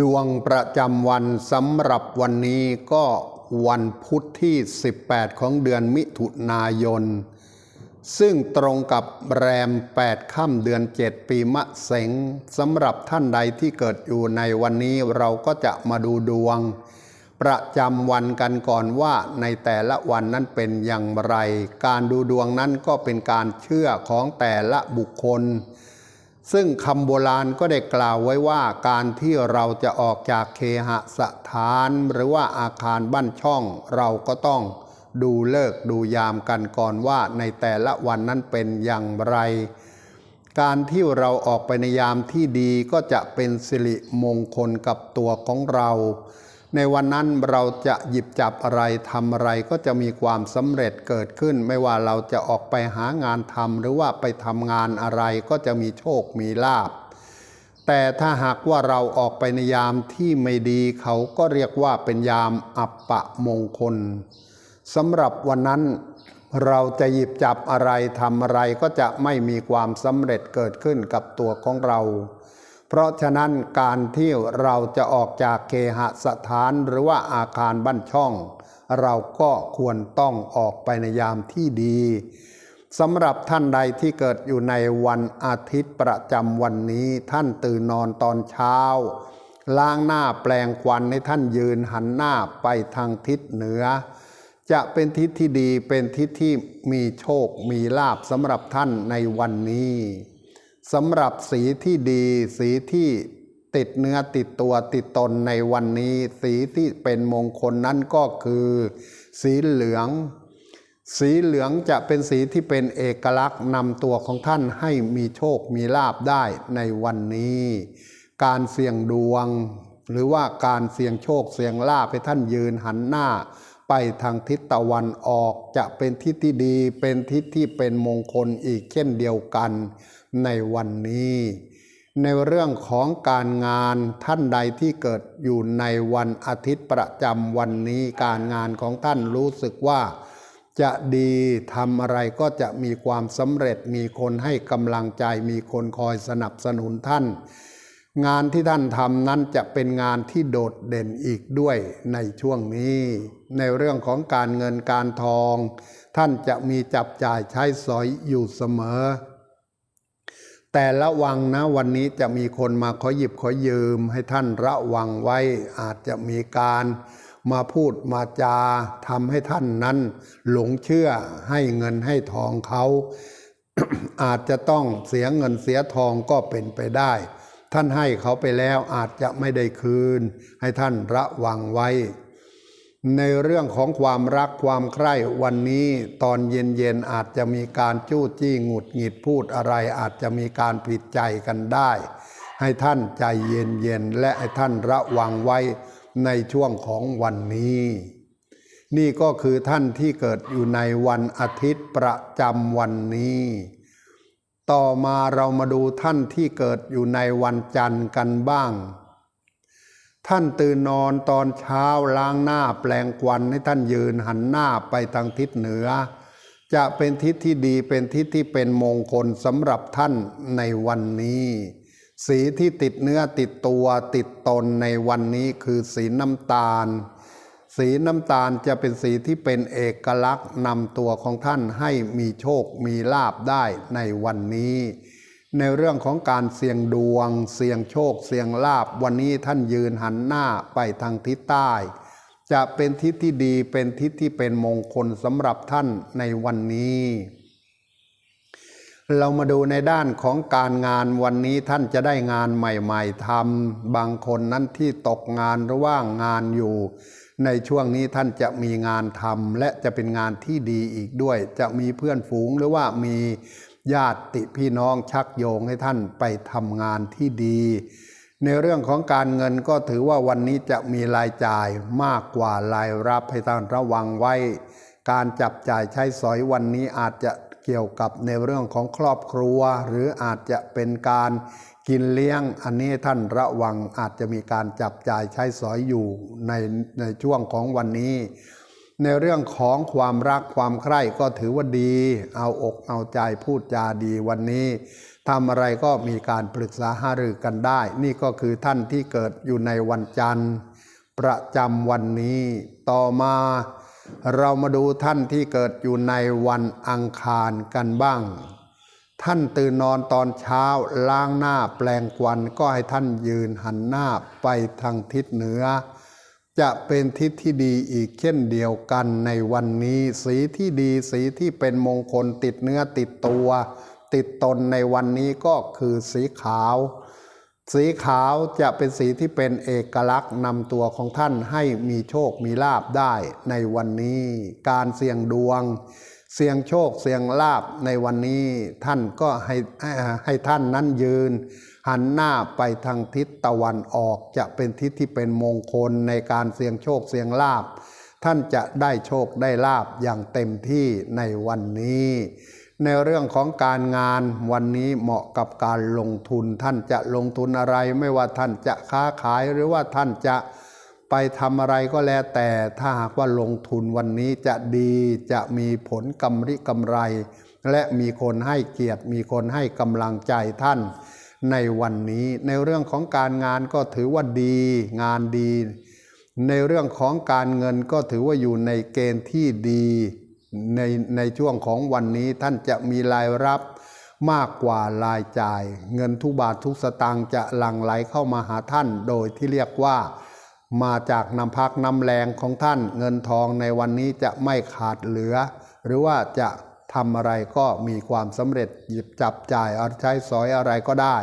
ดวงประจำวันสำหรับวันนี้ก็วันพุธที่ 18 ของเดือนมิถุนายน ซึ่งตรงกับแรม 8 ค่ำเดือน 7 ปีมะเสงสำหรับท่านใดที่เกิดอยู่ในวันนี้เราก็จะมาดูดวง ประจำวันกันก่อนว่าในแต่ละวันนั้นเป็นอย่างไร การดูดวงนั้นก็เป็นการเชื่อของแต่ละบุคคล ซึ่งคำโบราณก็ได้กล่าวไว้ว่าการที่เราจะออกจากเคหสถานหรือว่าอาคารบ้านช่อง เราก็ต้องดูเลิกดูยามกันก่อนว่าในแต่ละวันนั้นเป็นอย่างไร การที่เราออกไปในยามที่ดีก็จะเป็นสิริมงคลกับตัวของเรา ในวันนั้นเราจะหยิบจับอะไรทำอะไรก็จะมีความสำเร็จเกิดขึ้น ไม่ว่าเราจะออกไปหางานทำหรือว่าไปทำงานอะไรก็จะมีโชคมีลาภแต่ถ้าหากว่าเราออกไปในยามที่ไม่ดีเขาก็เรียกว่าเป็นยามอัปปะมงคลสำหรับวันนั้นเราจะหยิบจับอะไรทำอะไรก็จะไม่มีความสำเร็จเกิดขึ้นกับตัวของเรา เพราะฉะนั้นการที่เราจะออกจากเคหสถานหรือว่าอาคารบ้านช่อง เราก็ควรต้องออกไปในยามที่ดีสำหรับท่านใดที่เกิดอยู่ในวันอาทิตย์ประจำวันนี้ท่านตื่นนอนตอนเช้า ล้างหน้าแปลงควันให้ท่านยืนหันหน้าไปทางทิศเหนือ จะเป็นทิศที่ดีเป็นทิศที่มีโชคมีลาบสำหรับท่านในวันนี้ สำหรับสีที่ดี สีที่ติดเนื้อติดตัวติดตนในวันนี้ สีที่เป็นมงคลนั้นก็คือ สีเหลือง สีเหลืองจะเป็นสีที่เป็นเอกลักษณ์นำตัวของท่านให้มีโชคมีลาบได้ในวันนี้ การเสี่ยงดวง หรือว่าการเสี่ยงโชคเสี่ยงลาภให้ท่านยืนหันหน้า ไปทางทิศตะวันออกจะเป็นทิศที่ดี เป็นทิศที่เป็นมงคลอีกเช่นเดียวกัน ในวันนี้ ในเรื่องของการงานท่านใดที่เกิดอยู่ในวันอาทิตย์ประจำวันนี้ การงานของท่านรู้สึกว่า จะดีทำอะไรก็จะมีความสำเร็จมีคนให้กำลังใจมีคนคอยสนับสนุนท่าน งานที่ท่านทำนั้นจะเป็นงานที่โดดเด่นอีกด้วยในช่วงนี้ ในเรื่องของการเงินการทองท่านจะมีจับจ่ายใช้สอยอยู่เสมอ แต่ระวังนะวันนี้จะมีคนมาขอหยิบขอยืม ให้ท่านระวังไว้อาจจะมีการมาพูดมาจาทำให้ท่านนั้น หลงเชื่อให้เงินให้ทองเขา อาจจะต้องเสียเงินเสียทองก็เป็นไปได้ ท่านให้เขาไปแล้วอาจจะไม่ได้คืน ให้ท่านระวังไว้ ในเรื่องของความรักความใคร่วันนี้ตอนเย็นๆอาจจะมีการจู้จี้หงุดหงิดพูดอะไร อาจจะมีการผิดใจกันได้ ให้ท่านใจเย็นๆและให้ท่านระวังไว้ในช่วงของวันนี้ นี่ก็คือท่านที่เกิดอยู่ในวันอาทิตย์ประจำวันนี้ ต่อมาเรามาดูท่านที่เกิดอยู่ในวันจันทร์กันบ้าง ท่านตื่นนอนตอนเช้าล้างหน้าแปลงควันให้ท่านยืนหันหน้าไปทางทิศเหนือ จะเป็นทิศที่ดีเป็นทิศที่เป็นมงคลสำหรับท่านในวันนี้ สีที่ติดเนื้อติดตัวติดตนในวันนี้คือสีน้ำตาล สีน้ำตาลจะเป็นสีที่เป็นเอกลักษณ์นำตัวของท่านให้มีโชคมีลาบได้ในวันนี้ ในเรื่องของการเสี่ยงดวง เสี่ยงโชค เสี่ยงลาบวันนี้ท่านยืนหันหน้าไปทางทิศใต้ จะเป็นทิศที่ดีเป็นทิศที่เป็นมงคลสำหรับท่านในวันนี้ เรามาดูในด้านของการงานวันนี้ท่านจะได้งานใหม่ๆทำบางคนนั้นที่ตกงานหรือว่างงานอยู่ ในช่วงนี้ท่านจะมีงานทำและจะเป็นงานที่ดีอีกด้วย จะมีเพื่อนฝูงหรือว่ามี ญาติพี่น้องชักโยงให้ท่านไปทำงานที่ดี ในเรื่องของการเงินก็ถือว่าวันนี้จะมีรายจ่ายมากกว่ารายรับให้ท่านระวังไว้ การจับจ่ายใช้สอยวันนี้อาจจะเกี่ยวกับในเรื่องของครอบครัว หรืออาจจะเป็นการกินเลี้ยงอันนี้ท่านระวังอาจจะมีการจับจ่ายใช้สอยอยู่ในในช่วงของวันนี้ ในเรื่องของความรักความใคร่ก็ถือว่าดี เอาอกเอาใจพูดจาดีวันนี้ทำอะไรก็มีการปรึกษาหารือกันได้ นี่ก็คือท่านที่เกิดอยู่ในวันจันทร์ ประจำวันนี้ ต่อมาเรามาดูท่านที่เกิดอยู่ในวันอังคารกันบ้าง ท่านตื่นนอนตอนเช้าล้างหน้าแปลงควันก็ให้ท่านยืนหันหน้าไปทางทิศเหนือ จะเป็นทิศที่ดีอีกเช่นเดียวกันในวันนี้ สีที่ดีสีที่เป็นมงคลติดเนื้อติดตัว ติดตนในวันนี้ก็คือสีขาว สีขาวจะเป็นสีที่เป็นเอกลักษณ์นำตัวของท่านให้มีโชคมีลาบได้ในวันนี้ การเสี่ยงดวง เสี่ยงโชคเสี่ยงลาบในวันนี้ท่านก็ให้ให้ท่านนั้นยืน หันหน้าไปทางทิศตะวันออกจะเป็นทิศที่เป็นมงคลในการเสี่ยงโชคเสี่ยงลาบ ท่านจะได้โชคได้ลาบอย่างเต็มที่ในวันนี้ ในเรื่องของการงานวันนี้เหมาะกับการลงทุน ท่านจะลงทุนอะไรไม่ว่าท่านจะค้าขายหรือว่าท่านจะไปทำอะไรก็แล้วแต่ถ้าหากว่าลงทุนวันนี้จะดีจะมีผลกำไรกำไร และมีคนให้เกียรติมีคนให้กำลังใจท่าน ในวันนี้ในเรื่องของการงานก็ถือว่าดี งานดี ในเรื่องของการเงินก็ถือว่าอยู่ในเกณฑ์ที่ดีในในช่วงของวันนี้ท่านจะมีรายรับมากกว่ารายจ่าย เงินทุกบาททุกสตางค์จะหลั่งไหลเข้ามาหาท่าน โดยที่เรียกว่า มาจากน้ำพักน้ำแรงของท่าน เงินทองในวันนี้จะไม่ขาดเหลือ หรือว่าจะ ทำอะไรก็มีความสำเร็จหยิบจับจ่ายเอาใช้สอยอะไรก็ได้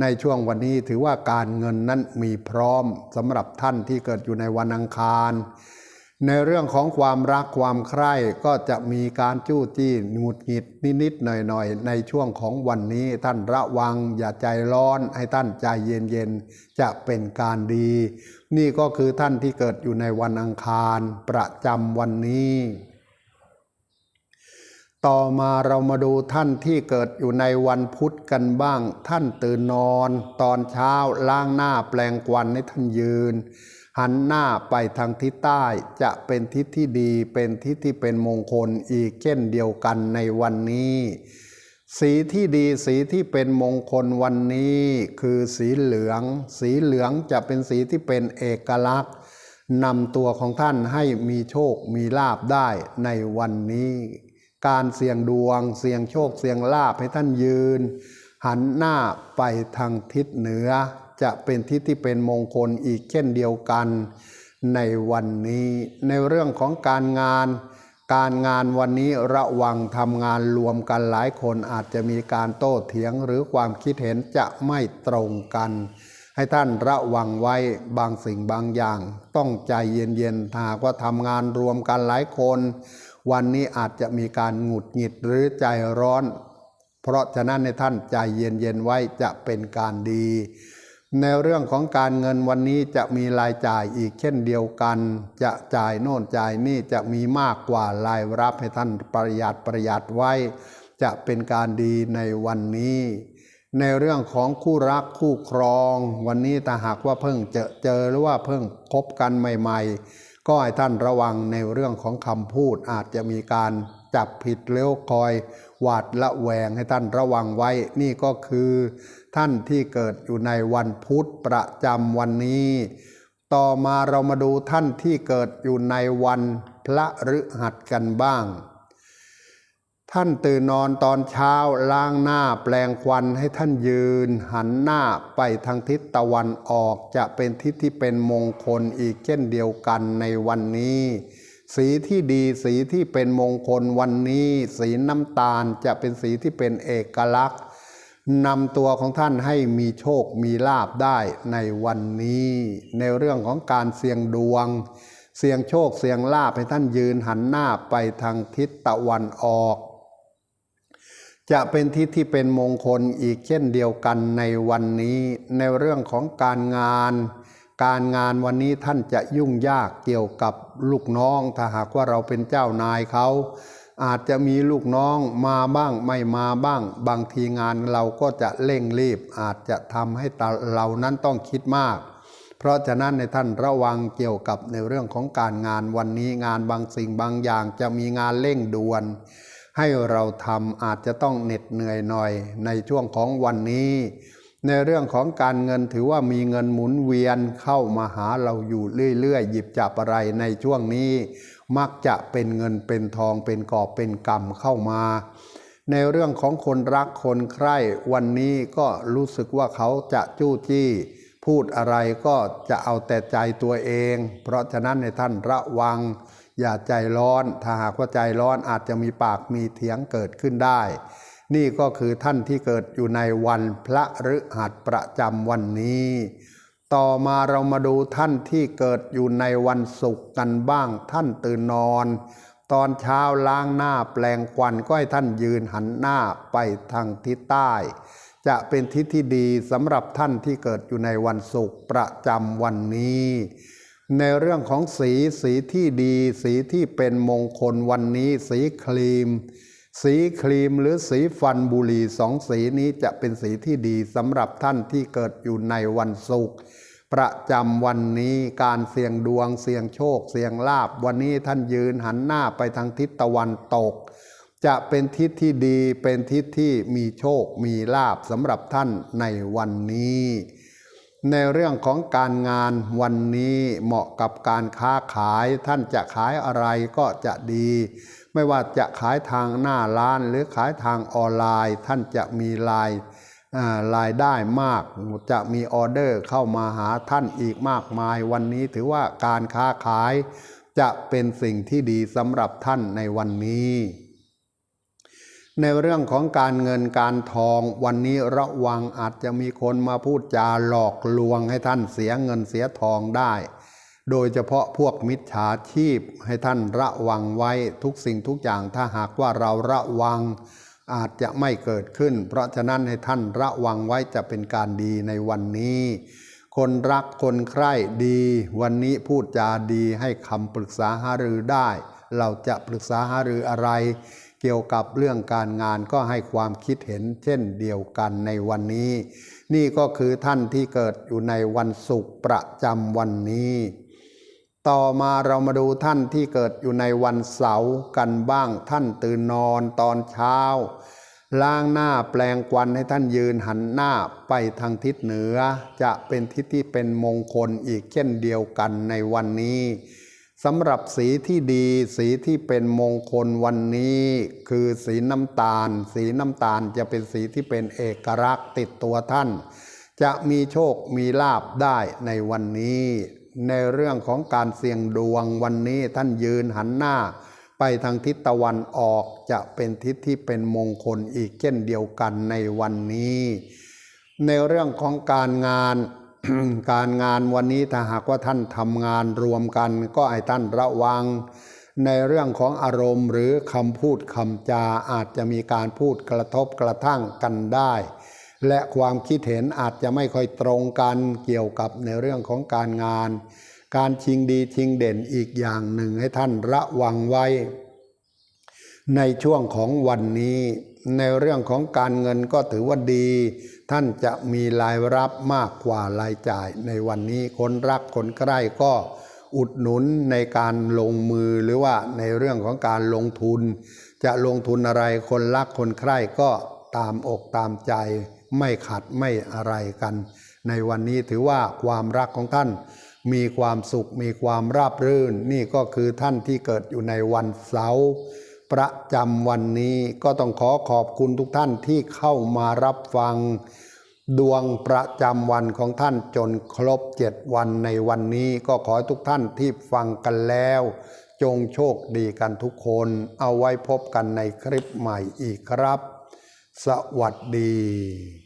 ในช่วงวันนี้ถือว่าการเงินนั้นมีพร้อมสำหรับท่านที่เกิดอยู่ในวันอังคาร ในเรื่องของความรักความใคร่ก็จะมีการจู้จี้หงุดหงิดนิดๆหน่อยๆ ในช่วงของวันนี้ท่านระวังอย่าใจร้อนให้ท่านใจเย็นๆ จะเป็นการดี นี่ก็คือท่านที่เกิดอยู่ในวันอังคารประจำวันนี้ ต่อมาเรามาดูท่านที่เกิดอยู่ในวันพุธกันบ้าง ท่านตื่นนอน ตอนเช้าล้างหน้าแปลงควันให้ท่านยืน หันหน้าไปทางทิศใต้จะเป็นทิศที่ดีเป็นทิศที่เป็นมงคลอีกเช่นเดียวกันในวันนี้ สีที่ดีสีที่เป็นมงคลวันนี้คือสีเหลือง สีเหลืองจะเป็นสีที่เป็นเอกลักษณ์นำตัวของท่านให้มีโชคมีลาบได้ในวันนี้ การเสี่ยงดวง เสี่ยงโชคเสี่ยงลาบให้ท่านยืน หันหน้าไปทางทิศเหนือ จะเป็นทิศที่เป็นมงคลอีกเช่นเดียวกันในวันนี้ในเรื่องของการงาน การงานวันนี้ระวังทำงานรวมกันหลายคนอาจจะมีการโต้เถียงหรือความคิดเห็นจะไม่ตรงกัน ให้ท่านระวังไว้บางสิ่งบางอย่าง ต้องใจเย็นๆหากว่าทำงานรวมกันหลายคน วันนี้อาจจะมีการหงุดหงิดหรือใจร้อน เพราะฉะนั้นในท่านใจเย็นๆไว้จะเป็นการดี ในเรื่องของการเงินวันนี้จะมีรายจ่ายอีกเช่นเดียวกัน จะจ่ายโน่นจ่ายนี่จะมีมากกว่ารายรับให้ท่านประหยัดประหยัดไว้ จะเป็นการดีในวันนี้ในเรื่องของคู่รักคู่ครอง วันนี้ถ้าหากว่าเพิ่งเจอเจอหรือว่าเพิ่งคบกันใหม่ๆ ก็ให้ท่านระวังในเรื่องของคำพูดอาจจะมีการจับผิดเลี้ยวคอยหวาดละแวงให้ท่านระวังไว้ นี่ก็คือ ท่านที่เกิดอยู่ในวันพุธประจำวันนี้ ต่อมาเรามาดูท่านที่เกิดอยู่ในวันพระฤหัสกันบ้าง ท่านตื่นนอนตอนเช้าล้างหน้าแปลงควันให้ท่านยืน หันหน้าไปทางทิศตะวันออกจะเป็นทิศที่เป็นมงคลอีกเช่นเดียวกันในวันนี้ สีที่ดีสีที่เป็นมงคลวันนี้ สีน้ำตาลจะเป็นสีที่เป็นเอกลักษณ์นำตัวของท่านให้มีโชคมีลาบได้ในวันนี้ ในเรื่องของการเสี่ยงดวง เสี่ยงโชคเสี่ยงลาบให้ท่านยืนหันหน้าไปทางทิศตะวันออก จะเป็นทิศที่เป็นมงคลอีกเช่นเดียวกันในวันนี้ในเรื่องของการงาน การงานวันนี้ท่านจะยุ่งยากเกี่ยวกับลูกน้อง ถ้าหากว่าเราเป็นเจ้านายเขา อาจจะมีลูกน้องมาบ้างไม่มาบ้าง บางทีงานเราก็จะเร่งรีบ อาจจะทำให้เรานั้นต้องคิดมาก เพราะฉะนั้นในท่านระวังเกี่ยวกับในเรื่องของการงานวันนี้งานบางสิ่งบางอย่างจะมีงานเร่งด่วน ให้เราทำอาจจะต้องเหน็ดเหนื่อยหน่อยในช่วงของวันนี้ ในเรื่องของการเงินถือว่ามีเงินหมุนเวียนเข้ามาหาเราอยู่เรื่อยๆ หยิบจับอะไรในช่วงนี้ มักจะเป็นเงินเป็นทองเป็นกอบเป็นกำเข้ามา ในเรื่องของคนรักคนใคร่วันนี้ก็รู้สึกว่าเขาจะจู้จี้พูดอะไรก็จะเอาแต่ใจตัวเอง เพราะฉะนั้นในท่านระวัง อย่าใจร้อนถ้าหากว่าใจร้อนอาจจะมีปากมีเถียงเกิดขึ้นได้ นี่ก็คือท่านที่เกิดอยู่ในวันพระฤหัสประจำวันนี้ ต่อมาเรามาดูท่านที่เกิดอยู่ในวันศุกร์กันบ้าง ท่านตื่นนอน ตอนเช้าล้างหน้าแปลงควันก็ให้ท่านยืนหันหน้าไปทางทิศใต้ จะเป็นทิศที่ดีสำหรับท่านที่เกิดอยู่ในวันศุกร์ประจำวันนี้ ในเรื่องของสีสีที่ดี สีที่เป็นมงคลวันนี้ สีครีม สีครีมหรือสีฟันบุหรี่สองสีนี้จะเป็นสีที่ดีสำหรับท่านที่เกิดอยู่ในวันศุกร์ประจำวันนี้การเสี่ยงดวงเสี่ยงโชค เสี่ยงลาบ วันนี้ท่านยืนหันหน้าไปทางทิศตะวันตก จะเป็นทิศที่ดีเป็นทิศที่มีโชคมีลาบสำหรับท่านในวันนี้ ในเรื่องของการงานวันนี้เหมาะกับการค้าขายท่านจะขายอะไรก็จะดี ไม่ว่าจะขายทางหน้าร้านหรือขายทางออนไลน์ ท่านจะมีรายรายได้มากจะมีออเดอร์เข้ามาหาท่านอีกมากมาย วันนี้ถือว่าการค้าขายจะเป็นสิ่งที่ดีสำหรับท่านในวันนี้ ในเรื่องของการเงินการทองวันนี้ระวังอาจจะมีคนมาพูดจาหลอกลวงให้ท่านเสียเงินเสียทองได้ โดยเฉพาะพวกมิจฉาชีพให้ท่านระวังไว้ทุกสิ่งทุกอย่างถ้าหากว่าเราระวังอาจจะไม่เกิดขึ้น เพราะฉะนั้นให้ท่านระวังไว้จะเป็นการดีในวันนี้ คนรักคนใคร่ดี วันนี้พูดจาดีให้คำปรึกษาหารือได้ เราจะปรึกษาหารืออะไร กี่ยวกับเรื่องการงานก็ให้ความคิดเห็นเช่นเดียวกันในวันนี้ นี่ก็คือท่านที่เกิดอยู่ในวันศุกร์ประจำวันนี้ ต่อมาเรามาดูท่านที่เกิดอยู่ในวันเสาร์กันบ้างท่านตื่นนอนตอนเช้า ล้างหน้าแปลงควันให้ท่านยืนหันหน้าไปทางทิศเหนือ จะเป็นทิศที่เป็นมงคลอีกเช่นเดียวกันในวันนี้ สำหรับสีที่ดีสีที่เป็นมงคลวันนี้คือสีน้ำตาล สีน้ำตาลจะเป็นสีที่เป็นเอกลักษณ์ติดตัวท่าน จะมีโชคมีลาบได้ในวันนี้ ในเรื่องของการเสี่ยงดวงวันนี้ท่านยืนหันหน้า ไปทางทิศตะวันออกจะเป็นทิศที่เป็นมงคลอีกเช่นเดียวกันในวันนี้ ในเรื่องของการงาน การงานวันนี้ถ้าหากว่าท่านทำงานรวมกัน ก็ให้ท่านระวัง ในเรื่องของอารมณ์ หรือคำพูดคำจาอาจจะมีการพูดกระทบกระทั่งกันได้ และความคิดเห็นอาจจะไม่ค่อยตรงกันเกี่ยวกับในเรื่องของการงาน การชิงดีชิงเด่นอีกอย่างหนึ่งให้ท่านระวังไว้ ในช่วงของวันนี้ ในเรื่องของการเงินก็ถือว่าดี ท่านจะมีรายรับมากกว่ารายจ่ายในวันนี้คนรักคนใกล้ก็อุดหนุนในการลงมือหรือว่าในเรื่องของการลงทุน จะลงทุนอะไรคนรักคนใคร่ก็ตามอกตามใจ ไม่ขัดไม่อะไรกัน ในวันนี้ถือว่าความรักของท่าน มีความสุขมีความราบรื่น นี่ก็คือท่านที่เกิดอยู่ในวันเสาร์ ประจำวันนี้ก็ต้องขอขอบคุณทุกท่านที่เข้ามารับฟัง ดวงประจำวันของท่านจนครบเจ็ดวันในวันนี้ก็ขอให้ทุกท่านที่ฟังกันแล้ว จงโชคดีกันทุกคนเอาไว้พบกันในคลิปใหม่อีกครับ สวัสดี